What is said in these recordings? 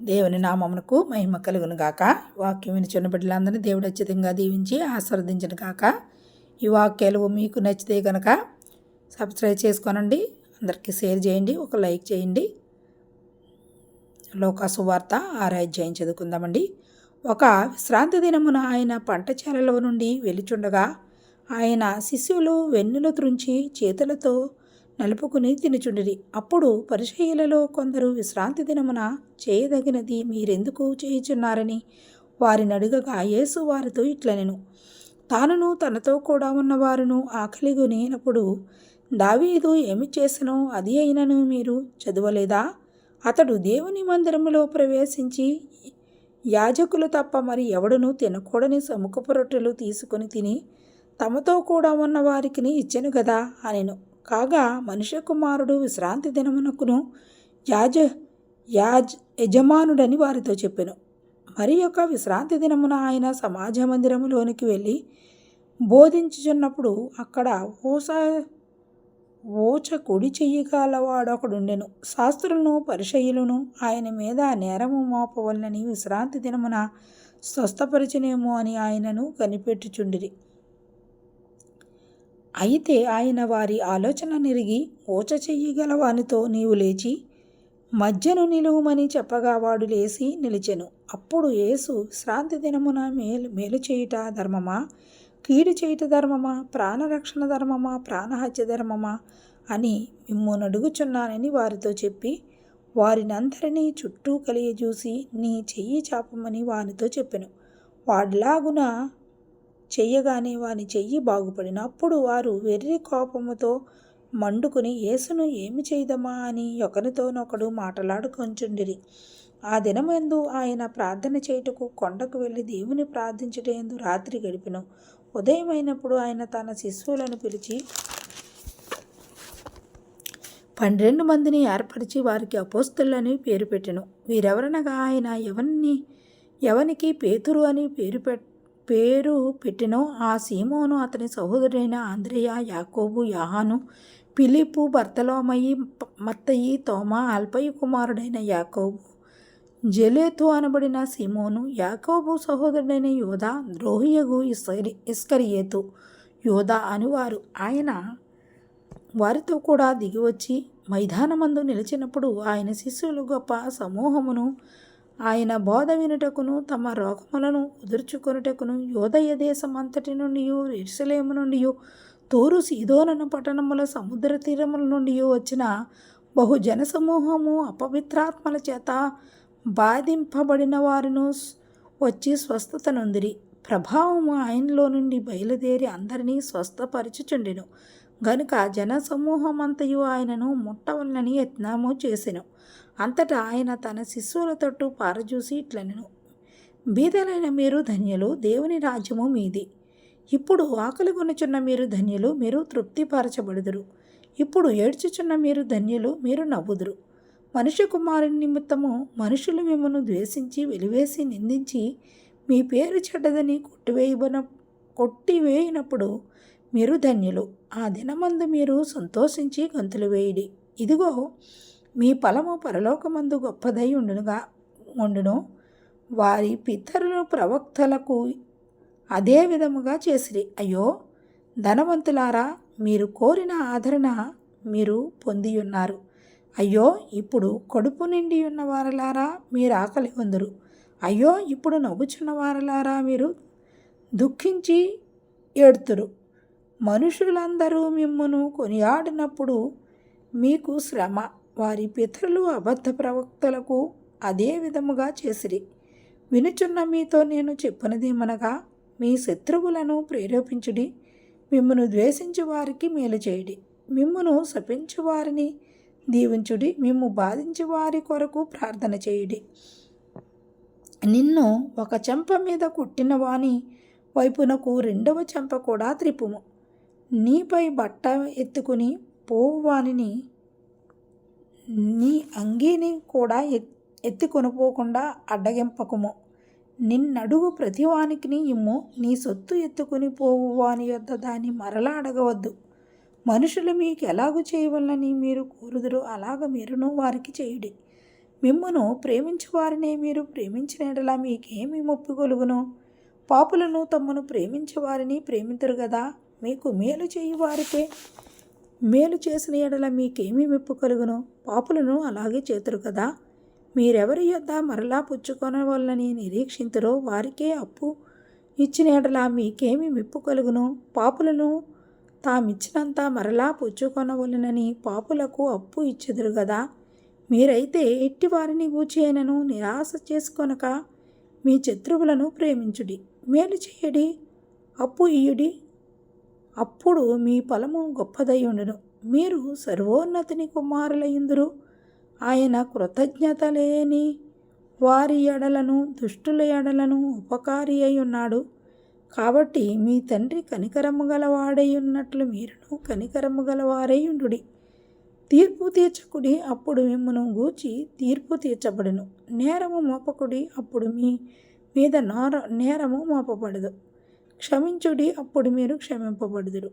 దేవుని నామమునకు మహిమ కలుగును గాక. వాక్యం వినిచున్న బిడ్డలందరినీ దేవుడు అత్యధికంగా దీవించి ఆస్వాదించిన గాక. ఈ వాక్యాలు మీకు నచ్చితే కనుక సబ్స్క్రైబ్ చేసుకోనండి. అందరికీ షేర్ చేయండి. ఒక లైక్ చేయండి. లోక సువార్త ఆరాధ్యాయం చదువుకుందామండి. ఒక విశ్రాంతి దినమున ఆయన పంటచాలలో నుండి వెలుచుండగా ఆయన శిష్యులు వెన్నులు త్రుంచి చేతులతో నలుపుకుని తినుచుండిరి. అప్పుడు పరిచయులలో కొందరు విశ్రాంతి దినమున చేయదగినది మీరెందుకు చేయుచున్నారని? వారిని అడుగగా యేసు వారితో ఇట్లనెను. తానును తనతో కూడా ఉన్నవారును ఆకలిగొనినప్పుడు దావీదు ఏమి చేసనో? అది అయినను మీరు చదవలేదా? అతడు దేవుని మందిరములో ప్రవేశించి యాజకులు తప్ప మరి ఎవడును తినకూడని సముఖపు రొట్టెలు తీసుకొని తిని తమతో కూడా ఉన్న వారికి ఇచ్చెను గదా? అనెను. కాగా మనుష్య కుమారుడు విశ్రాంతి దినమునకును యాజ యాజ్ యజమానుడని వారితో చెప్పెను. మరి యొక్క విశ్రాంతి దినమున ఆయన సమాజ మందిరములోనికి వెళ్ళి బోధించుచున్నప్పుడు అక్కడ ఓస ఓచ కుడి చెయ్యగలవాడొకడుండెను శాస్త్రులను పరిచయులను ఆయన మీద నేరము మోపవలనని విశ్రాంతి దినమున స్వస్థపరిచినేమో అని ఆయనను కనిపెట్టుచుండిరి. అయితే ఆయన వారి ఆలోచన నిరిగి ఓచ చెయ్యగల వానితో నీవు లేచి మధ్యను నిలువుమని చెప్పగా వాడు లేచి నిలిచెను. అప్పుడు యేసు శ్రాంతి దినమున మేలు మేలు చేయుట ధర్మమా? కీడు చేయుట ధర్మమా? ప్రాణరక్షణ ధర్మమా? ప్రాణహత్య ధర్మమా అని మిమ్మల్ని అడుగుచున్నానని వారితో చెప్పి వారినందరినీ చుట్టూ కలియజూసి నీ చెయ్యి చాపమని వానితో చెప్పెను. వాడిలాగున చెయ్యగానే వాని చెయ్యి బాగుపడిన. అప్పుడు వారు వెర్రి కోపముతో మండుకుని యేసును ఏమి చేయదమా అని ఒకరితోనొకడు మాటలాడుకొంచుండిరి. ఆ దినమందు ఆయన ప్రార్థన చేయుటకు కొండకు వెళ్ళి దేవుని ప్రార్థించుటేందు రాత్రి గడిపెను. ఉదయమైనప్పుడు ఆయన తన శిశువులను పిలిచి పన్నెండు మందిని ఏర్పరిచి వారికి అపోస్తులని పేరు పెట్టెను. వీరెవరనగా ఆయన? ఎవరిని ఎవనికి? పేతురు అని పేరు పెట్ట పేరు పెట్టెనో ఆ సీమోను అతని సహోదరుడైన ఆంధ్రయ యాకోబు యాహాను పిలిపు భర్తలోమయి మత్తయి తోమా అల్పయి కుమారుడైన యాకోబు. జలేతు అనబడిన సీమోను యాకోబు సహోదరుడైన యోధా ద్రోహియగు ఇస్కరి ఇస్కరియేతు. యోధా అనువారు. ఆయన వారితో కూడా దిగివచ్చి మైదానమందు నిలిచినప్పుడు ఆయన శిష్యులు గొప్ప సమూహమును ఆయన బోధ వినుటకును తమ రోగములను ఉదుర్చుకొనుటకును యోదయ దేశం అంతటి నుండి ఇరుసలేము నుండి తూరు సీదోనన పట్టణముల సముద్ర తీరముల నుండి వచ్చిన బహుజన సమూహము అపవిత్రాత్మల చేత బాధింపబడిన వారును వచ్చి స్వస్థత నొందిరి ప్రభావము ఆయనలో నుండి బయలుదేరి అందరినీ స్వస్థపరచుచుండెను. గనుక జనసమూహమంతయు ఆయనను ముట్టవలనని యత్నము చేసెను. అంతటా ఆయన తన శిశువుల తట్టు పారజూసి ఇట్లనెను. బీదలైన మీరు ధన్యులు దేవుని రాజ్యము మీది. ఇప్పుడు ఆకలి కొనుచున్న మీరు ధన్యులు మీరు తృప్తిపరచబడుదురు ఇప్పుడు ఏడ్చుచున్న మీరు ధన్యులు మీరు నవ్వుదురు. మనుష్య కుమారుని నిమిత్తము మనుషులు మిమ్మను ద్వేషించి వెలివేసి నిందించి మీ పేరు చెడ్డదని కొట్టివేయబన కొట్టివేయినప్పుడు మీరు ధన్యులు. ఆ దినమందు మీరు సంతోషించి గంతులు వేయడి. ఇదిగో మీ ఫలము పరలోకమందు గొప్పదై ఉండునుగా ఉండును. వారి పితరులు ప్రవక్తలకు అదే విధముగా చేసిరి. అయ్యో ధనవంతులారా మీరు కోరిన ఆదరణ మీరు పొంది ఉన్నారు అయ్యో ఇప్పుడు కడుపు నిండి ఉన్న వారలారా మీరు ఆకలి ఉందరు అయ్యో ఇప్పుడు నవ్వుచున్న వారలారా మీరు దుఃఖించి ఏడుతురు. మనుషులందరూ మిమ్మను కొనియాడినప్పుడు మీకు శ్రమ. వారి పితరులు అబద్ధ ప్రవక్తలకు అదే విధముగా చేసిరి. వినుచున్న మీతో నేను చెప్పినదేమనగా మీ శత్రువులను ప్రేరేపించుడి మిమ్మను ద్వేషించు వారికి మేలు చేయడి. మిమ్మును శపించు వారిని దీవించుడి మిమ్ము బాధించు వారి కొరకు ప్రార్థన చేయుడి. నిన్ను ఒక చెంప మీద కొట్టిన వాని వైపునకు రెండవ చెంప కూడా త్రిపుము. నీపై బట్ట ఎత్తుకుని పోవువానిని నీ అంగీని కూడా ఎత్తి కొనుపోకుండా అడ్డగింపకము. నిన్నడుగు ప్రతివానికి ఇమ్ము. నీ సొత్తు ఎత్తుకుని పోవు వాని యొద్ద దాన్ని మరలా అడగవద్దు. మనుషులు మీకు ఎలాగూ చేయవలనని మీరు కోరుదురు అలాగ మీరును వారికి చేయుడి. మిమ్మును ప్రేమించు వారిని మీరు ప్రేమించిన మీకేమి ముప్పు కలుగును పాపులను తమ్మును ప్రేమించే వారిని కదా మీకు మేలు చేయు వారికే మేలు చేసిన ఎడల మీకేమి మెప్పు కలుగును? పాపులను అలాగే చేతురు కదా? మీరెవరి యొద్ద మరలా పుచ్చుకోనవల్లని నిరీక్షింతురో వారికే అప్పు ఇచ్చిన ఎడల మీకేమి మెప్పు కలుగును? పాపులను తామిచ్చినంత మరలా పుచ్చుకొనవలనని పాపులకు అప్పు ఇచ్చెదురు కదా? మీరైతే ఎట్టి వారిని గూచేయనను నిరాశ చేసుకొనక మీ శత్రువులను ప్రేమించుడి. మేలు చేయడి. అప్పు ఇయుడి అప్పుడు మీ ఫలము గొప్పదై ఉండును. మీరు సర్వోన్నతిని కుమారులయ్యుందురు ఆయన కృతజ్ఞత లేని వారి ఎడలను దుష్టుల ఎడలను ఉపకారి అయి ఉన్నాడు. కాబట్టి మీ తండ్రి కనికరము గలవాడై ఉన్నట్లు మీరును కనికరము గలవారై ఉండుడి. తీర్పు తీర్చకుడి అప్పుడు మిమ్మను గూచి తీర్పు తీర్చబడును. నేరము మోపకుడి అప్పుడు మీ మీద నోర నేరము మోపబడదు. క్షమించుడి అప్పుడు మీరు క్షమింపబడుదురు.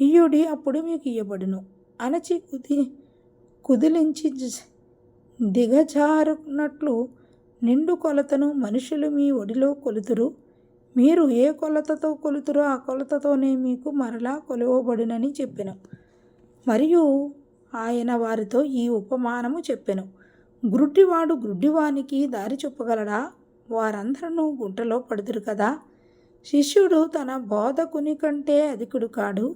ఇయ్యుడి అప్పుడు మీకు ఇయ్యబడును. అణచి కుది కుదిలించి జ- దిగజారునట్లు నిండు కొలతను మనుషులు మీ ఒడిలో కొలుతురు మీరు ఏ కొలతతో కొలుతురో ఆ కొలతతోనే మీకు మరలా కొలువబడునని చెప్పెను. మరియు ఆయన వారితో ఈ ఉపమానము చెప్పెను. గ్రుడ్డివాడు గ్రుడ్డివానికి దారి చెప్పగలడా వారందరూ గుంటలో పడుతురు కదా? శిష్యుడు తన బోధకుని కంటే అధికుడు కాడు.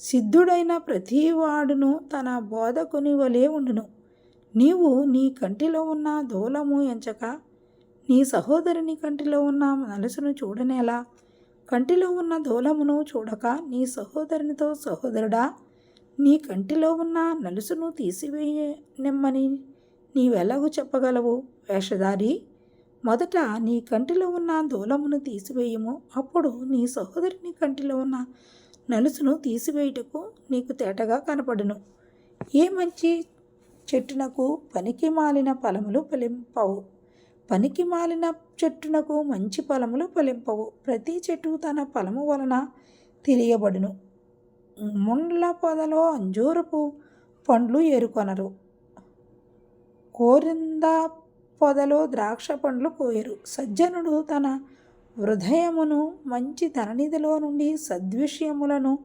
సిద్ధుడైన ప్రతివాడును తన బోధకుని వలె ఉండును. నీవు నీ కంటిలో ఉన్న దూలము ఎంచక నీ సహోదరుని కంటిలో ఉన్న నలుసును చూడనేలా కంటిలో ఉన్న దూలమును చూడక నీ సహోదరునితో సహోదరుడా నీ కంటిలో ఉన్న నలుసును తీసివేయనిమ్మని నీవెలాగూ చెప్పగలవు వేషధారి? మొదట నీ కంటిలో ఉన్న దూలమును తీసివేయము. అప్పుడు నీ సహోదరుని కంటిలో ఉన్న నలుసును తీసివేయుటకు నీకు తేటగా కనపడును. ఏ మంచి చెట్టునకు పనికి మాలిన ఫలములు ఫలింపవు. పనికి మాలిన చెట్టునకు మంచి ఫలములు ఫలింపవు. ప్రతి చెట్టు తన ఫలము వలన తెలియబడును ముండ్ల పొదలో అంజూరపు పండ్లు ఏరుకొనరు. కోరింద పొదలో ద్రాక్ష పండ్లు కోయరు సజ్జనుడు తన హృదయమును మంచి ధననిధిలో నుండి సద్విషయములను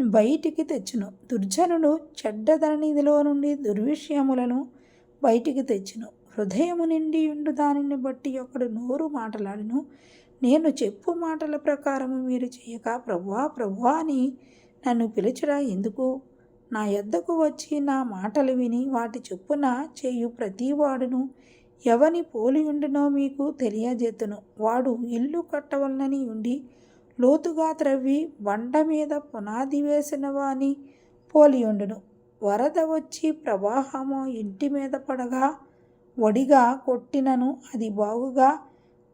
బయటికి తెచ్చును. దుర్జనుడు చెడ్డ ధననిధిలో నుండి దుర్విషయములను బయటికి తెచ్చును. హృదయము నిండి ఉండు దానిని బట్టి ఒకడు నోరు మాటలాడును. నేను చెప్పు మాటల ప్రకారము మీరు చేయక ప్రభువా ప్రభువా అని నన్ను పిలుచురా. ఎందుకు? నా యొద్దకు వచ్చి నా మాటలు విని వాటి చొప్పున చేయు ప్రతివాడును ఎవని పోలియుండునో మీకు తెలియజేతును. వాడు ఇల్లు కట్టవలనని ఉండి లోతుగా త్రవ్వి బండ మీద పునాది వేసిన వాని పోలియుండును వరద వచ్చి ప్రవాహము ఇంటి మీద పడగా వడిగా కొట్టినను అది బాగుగా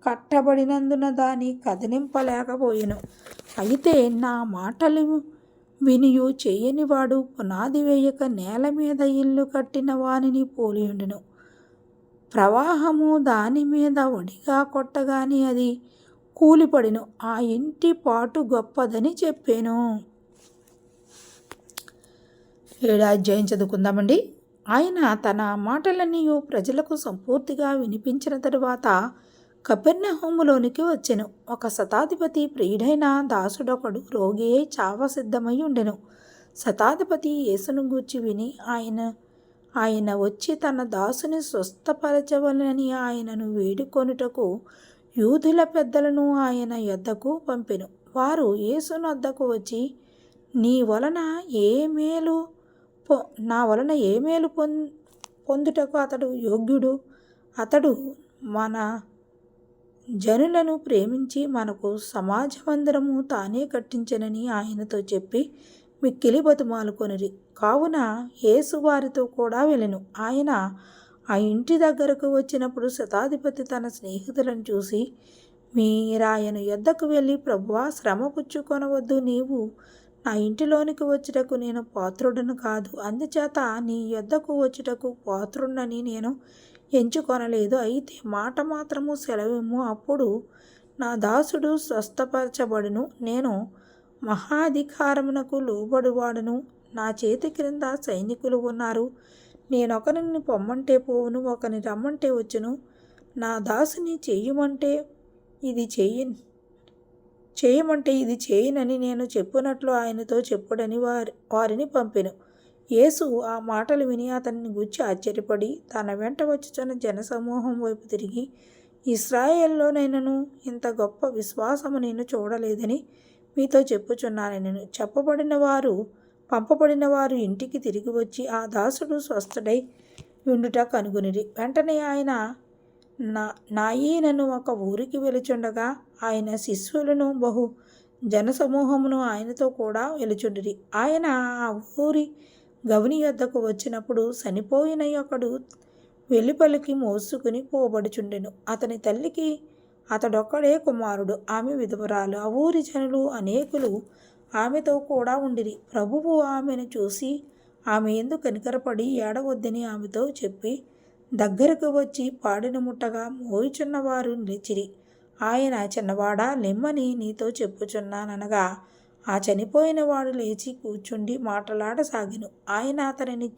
కట్టబడినందున దాని కదిలింపలేకపోయిను. అయితే నా మాటలు వినియు చేయనివాడు పునాది వేయక నేల మీద ఇల్లు కట్టిన వానిని పోలియుండును ప్రవాహము దాని మీద ఒడిగా కొట్టగాని అది కూలిపడిను. ఆ ఇంటి పాటు గొప్పదని చెప్పాను. ఏడాధ్యాయం చదువుకుందామండి. ఆయన తన మాటలన్నీ ప్రజలకు సంపూర్తిగా వినిపించిన తరువాత కపెర్ణహోములోనికి వచ్చెను. ఒక శతాధిపతి ప్రియుడైన దాసుడొకడు రోగి అయి సిద్ధమై ఉండెను. శతాధిపతి యేసును గూర్చి విని ఆయన ఆయన వచ్చి తన దాసుని స్వస్థపరచవలని ఆయనను వేడుకొనుటకు యూదుల పెద్దలను ఆయన యొద్దకు పంపెను. వారు యేసును వద్దకు వచ్చి నీ వలన ఏ మేలు పొ నా వలన ఏ మేలు పొం పొందుటకు అతడు యోగ్యుడు? అతడు మన జనులను ప్రేమించి మనకు సమాజ మందిరము తానే కట్టించనని ఆయనతో చెప్పి మిక్కిలి బతుమాలుకొనిరి కావున యేసువారితో కూడా వెళ్ళెను. ఆయన ఆ ఇంటి దగ్గరకు వచ్చినప్పుడు శతాధిపతి తన స్నేహితులను చూసి మీరాయన యొద్దకు వెళ్ళి ప్రభువా శ్రమ పుచ్చుకొనవద్దు నీవు నా ఇంటిలోనికి వచ్చుటకు నేను పాత్రుడను కాదు. అందుచేత నీ యొద్దకు వచ్చుటకు పాత్రుడని నేను ఎంచుకొనలేదు. అయితే మాట మాత్రము సెలవిమ్ము. అప్పుడు నా దాసుడు స్వస్థపరచబడును. నేను మహాధికారమునకు లోబడువాడును. నా చేతి క్రింద సైనికులు ఉన్నారు. నేనొకరిని పొమ్మంటే పోవును ఒకరిని రమ్మంటే వచ్చును. నా దాసుని చెయ్యమంటే ఇది చెయ్యి చేయమంటే ఇది చేయనని నేను చెప్పునట్లు ఆయనతో చెప్పుడని వారి వారిని పంపెను. యేసు ఆ మాటలు విని అతన్ని గూర్చి ఆశ్చర్యపడి తన వెంట వచ్చుచున్న జనసమూహం వైపు తిరిగి ఇస్రాయేల్లోనైనను ఇంత గొప్ప విశ్వాసము నేను చూడలేదని మీతో చెప్పుచున్నాను. నేను చెప్పబడిన వారు పంపబడిన వారు ఇంటికి తిరిగి వచ్చి ఆ దాసుడు స్వస్థడై ఉండుట కనుగొనిరి. వెంటనే ఆయన నా నాయీనను ఒక ఊరికి వెలుచుండగా ఆయన శిష్యులను బహు జనసమూహమును ఆయనతో కూడా వెలుచుండిరి. ఆయన ఆ ఊరి గవని యొద్దకు వచ్చినప్పుడు చనిపోయిన ఒకడు వెలుపలికి మోసుకుని పోబడుచుండెను. అతని తల్లికి అతడొక్కడే కుమారుడు. ఆమె విధవరాలు. ఆ ఊరి జనులు అనేకులు ఆమెతో కూడా ఉండిరి. ప్రభువు ఆమెను చూసి ఆమె ఎందుకు కనికరపడి ఏడవద్దని ఆమెతో చెప్పి దగ్గరకు వచ్చి పాడిన ముట్టగా మోయిచున్నవారు నిలిచిరి. ఆయన చిన్నవాడా లెమ్మని నీతో చెప్పుచున్నాననగా ఆ చనిపోయిన వాడు లేచి కూర్చుండి మాటలాడసాగిను. ఆయన అతనిని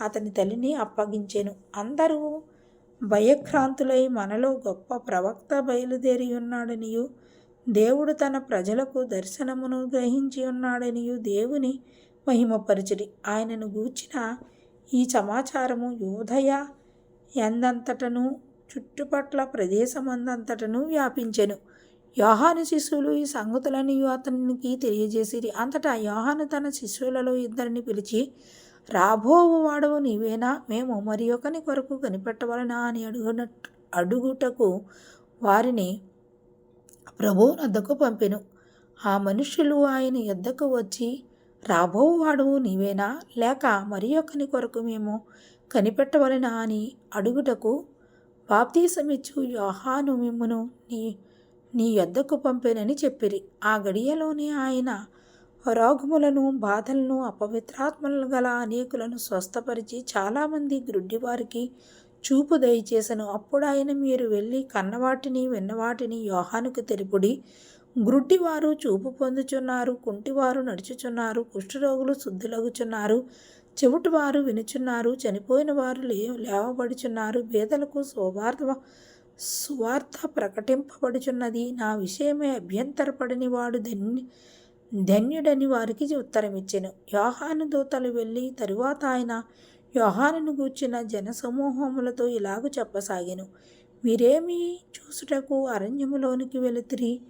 అతని తల్లిని అప్పగించెను. అందరూ భయక్రాంతులై మనలో గొప్ప ప్రవక్త బయలుదేరి ఉన్నాడనియు దేవుడు తన ప్రజలకు దర్శనమును గ్రహించి ఉన్నాడనియు దేవుని మహిమపరిచిరి ఆయనను గూర్చిన ఈ సమాచారము యోధయ ఎందంతటను చుట్టుపట్ల ప్రదేశమందంతటను వ్యాపించెను. యోహాను శిష్యులు ఈ సంగతులని అతనికి తెలియజేసిరి. అంతటా యోహాను తన శిష్యులలో ఇద్దరిని పిలిచి రాబోవు వాడవు నీవేనా? మేము మరి ఒకని కొరకు కనిపెట్టవలనా అని అడుగున అడుగుటకు వారిని ప్రభువు వద్దకు పంపెను. ఆ మనుషులు ఆయన యొద్దకు వచ్చి రాబోవు వాడవు నీవేనా? లేక మరి ఒకని కొరకు మేము కనిపెట్టవలనా అని అడుగుటకు బాప్తీసమిచ్చు యోహాను మిమ్మును నీ నీ యొద్దకు పంపేనని చెప్పిరి. ఆ గడియలోనే ఆయన రోగములను బాధలను అపవిత్రాత్మలను గల అనేకులను స్వస్థపరిచి చాలామంది గ్రుడ్డివారికి చూపు దయచేసను. అప్పుడు ఆయన మీరు వెళ్ళి కన్నవాటిని విన్నవాటిని యోహానుకు తెలుపుడి గ్రుడ్డివారు చూపు పొందుచున్నారు కుంటివారు నడుచుచున్నారు కుష్ఠరోగులు శుద్ధులగుచున్నారు చెవిటివారు వినుచున్నారు చనిపోయిన వారు లే లేవబడుచున్నారు బేదలకు శోభార్థ సువార్త ప్రకటింపబడుచున్నది. నా విషయమే అభ్యంతరపడని వాడు ధన్య ధన్యుడని వారికి ఉత్తరమిచ్చెను. యోహాను దూతలు వెళ్ళి తరువాత ఆయన యోహానును గూర్చిన జనసమూహములతో ఇలాగ చెప్పసాగాను. మీరేమి చూసుటకు అరణ్యములోనికి వెళుతిరి?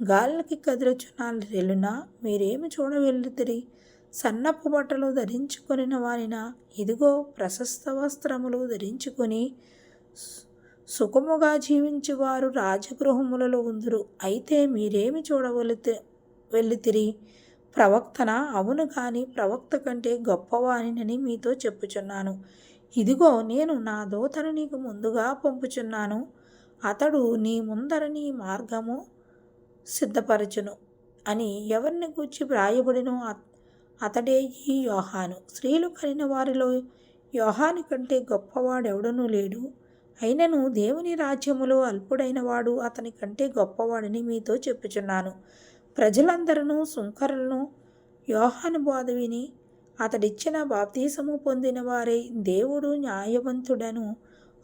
గాలికి కదిరచున్న రెలునా? మీరేమి చూడవెళ్ళుతిరి సన్నపు బట్టలు ధరించుకొనిన వారిన ఇదిగో ప్రశస్త వస్త్రములు ధరించుకొని సుఖముగా జీవించేవారు రాజగృహములలో ఉందురు. అయితే మీరేమి చూడవలితే వెళ్ళితిరి ప్రవక్తన? అవును కానీ ప్రవక్త కంటే గొప్పవానినని మీతో చెప్పుచున్నాను. ఇదిగో నేను నా దోతను నీకు ముందుగా పంపుచున్నాను. అతడు నీ ముందర నీ మార్గము సిద్ధపరచును అని ఎవరిని గూర్చి వ్రాయబడినో అతడే ఈ యోహాను. స్త్రీలు కలిగిన వారిలో యోహాని కంటే గొప్పవాడెవడనూ లేడు. అయినను దేవుని రాజ్యములో అల్పుడైన వాడు అతని కంటే గొప్పవాడని మీతో చెప్పుచున్నాను. ప్రజలందరూ సుంకరులను యోహాను బోధ విని అతడిచ్చిన బాప్తీసము పొందిన వారే దేవుడు న్యాయవంతుడను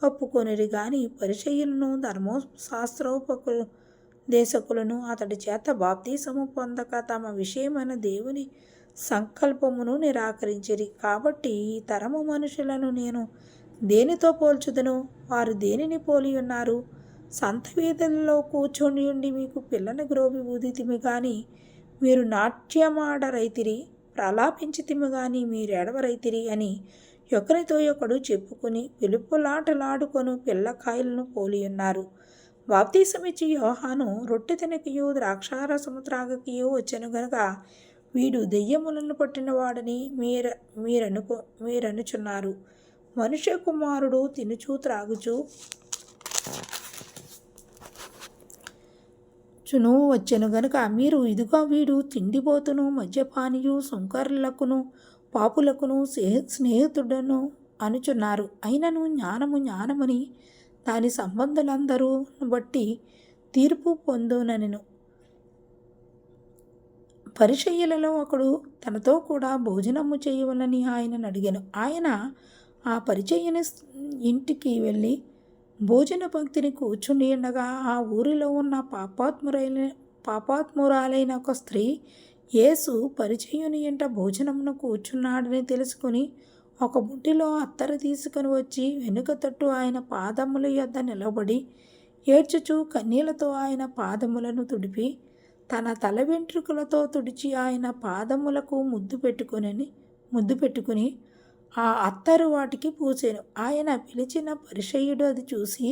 ఒప్పుకొనిరి గాని పరిచయులను ధర్మశాస్త్రోపకు దేశకులను అతడి చేత బాప్తీసము పొందక తమ విషయమైన దేవుని సంకల్పమును నిరాకరించిరి. కాబట్టి ఈ తరము మనుషులను నేను దేనితో పోల్చుదను? వారు దేనిని పోలి ఉన్నారు? సంత వీధుల్లో కూర్చొని ఉండి మీకు పిల్లని గ్రోవి ఊదితిమి కానీ మీరు నాట్యమాడరైతిరి ప్రలాపించితిమి కానీ మీరెడవరైతిరి అని ఒకరితో ఒకడు చెప్పుకుని పిలుపులాటలాడుకొను పిల్లకాయలను పోలియున్నారు బాప్తీసమిచ్చి యోహాను రొట్టె తినకియో ద్రాక్షారసము త్రాగకియో వచ్చను గనుక వీడు దెయ్యములను పట్టినవాడని మీర మీరనుకో మీరనుచున్నారు. మనుష్య కుమారుడు తినుచూ త్రాగుచూ చును వచ్చెను గనుక మీరు ఇదిగో వీడు తిండిపోతును మద్యపానియు సుంకరులకును పాపులకును స్నేహితుడను అనుచున్నారు. అయినను జ్ఞానము జ్ఞానమని దాని సంబంధులందరూ బట్టి తీర్పు పొందునను పరిచయ్యలలో ఒకడు తనతో కూడా భోజనము చేయవలని ఆయనను అడిగాను. ఆయన ఆ పరిచయని ఇంటికి వెళ్ళి భోజన పంక్తిని కూర్చుండి ఉండగా ఆ ఊరిలో ఉన్న పాపాత్మురైన పాపాత్మురాలైన ఒక స్త్రీ యేసు పరిచయుని ఇంట భోజనమును కూర్చున్నాడని తెలుసుకుని ఒక బుడ్డిలో అత్తరు తీసుకుని వచ్చి వెనుక తట్టు ఆయన పాదముల యొద్ద నిలబడి ఏడ్చుచు కన్నీళ్ళతో ఆయన పాదములను తుడిపి తన తల వెంట్రుకలతో తుడిచి ఆయన పాదములకు ముద్దు పెట్టుకుని ముద్దు పెట్టుకుని ఆ అత్తరు వాటికి పూసాను. ఆయన పిలిచిన పరిచయుడు అది చూసి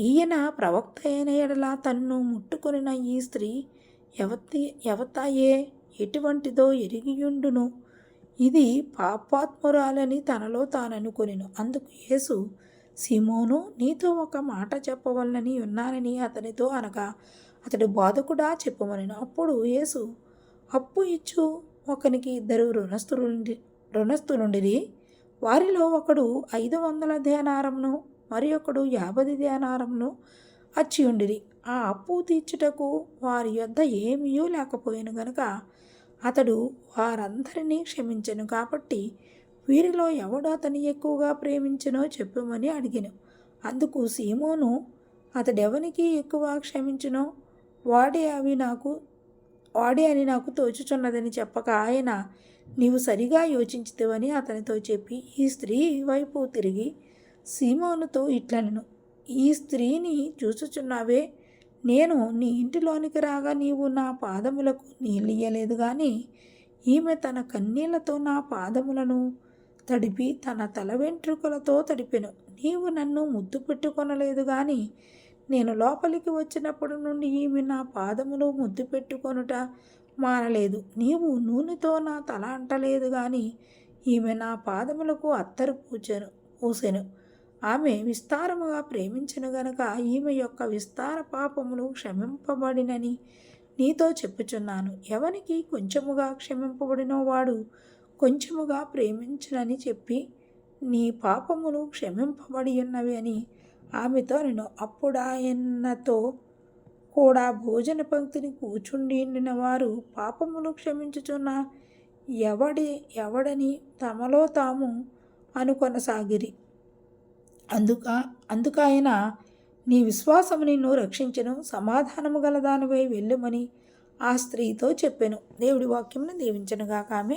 ఈయన ప్రవక్త అయిన ఎడల తన్ను ముట్టుకొనిన ఈ స్త్రీ ఎవతి ఎవతాయే ఎటువంటిదో ఎరిగియుండును? ఇది పాపాత్మురాలని తనలో తాననుకునిను. అందుకు యేసు సిమోను నీతో ఒక మాట చెప్పవలనని ఉన్నానని అతనితో అనగా అతడు బాధకుడా చెప్పమనను. అప్పుడు యేసు అప్పు ఇచ్చు. ఒకనికి ఇద్దరు రుణస్థులు రుణస్థులుండిరి వారిలో ఒకడు ఐదు వందల ధ్యానారంను మరి ఒకడు యాభై ధ్యానారంను అచ్చి ఉండిరి. ఆ అప్పు తీర్చుటకు వారి యొద్ద ఏమీయూ లేకపోయాను గనుక అతడు వారందరినీ క్షమించను కాబట్టి వీరిలో ఎవడు అతని ఎక్కువగా ప్రేమించనో చెప్పమని అడిగాను. అందుకు సీమోను అతడెవనికి ఎక్కువ క్షమించునో? వాడే అవి నాకు వాడే అని నాకు తోచుచున్నదని చెప్పక ఆయన నీవు సరిగా యోచించుతావని అతనితో చెప్పి ఈ స్త్రీ వైపు తిరిగి సీమోనుతో ఇట్లనను. ఈ స్త్రీని చూసుచున్నావే? నేను నీ ఇంటిలోనికి రాగా నీవు నా పాదములకు నీళ్ళియ్యలేదు కానీ ఈమె తన కన్నీళ్ళతో నా పాదములను తడిపి తన తల వెంట్రుకలతో తడిపెను. నీవు నన్ను ముద్దు పెట్టుకొనలేదు కానీ నేను లోపలికి వచ్చినప్పటి నుండి ఈమె నా పాదములు ముద్దు పెట్టుకొనుట మానలేదు నీవు నూనెతో నా తల అంటలేదు కానీ ఈమె నా పాదములకు అత్తరు పూచెను పూసెను. ఆమె విస్తారముగా ప్రేమించను గనక ఈమె యొక్క విస్తార పాపములు క్షమింపబడినని నీతో చెప్పుచున్నాను. ఎవనికి కొంచెముగా క్షమింపబడినో వాడు కొంచెముగా ప్రేమించునని చెప్పి నీ పాపములు క్షమింపబడి ఉన్నవి అని ఆమెతో నేను అప్పుడాయన్నతో కూడా భోజన పంక్తిని కూర్చుండిన వారు పాపములు క్షమించుచున్న ఎవడి ఎవడని తమలో తాము అనుకొనసాగిరి. అందుక అందుకైన నీ విశ్వాసము నిన్ను రక్షించను సమాధానము గల దానివై వెళ్ళమని ఆ స్త్రీతో చెప్పాను. దేవుడి వాక్యమును దీవించనుగాక. ఆమె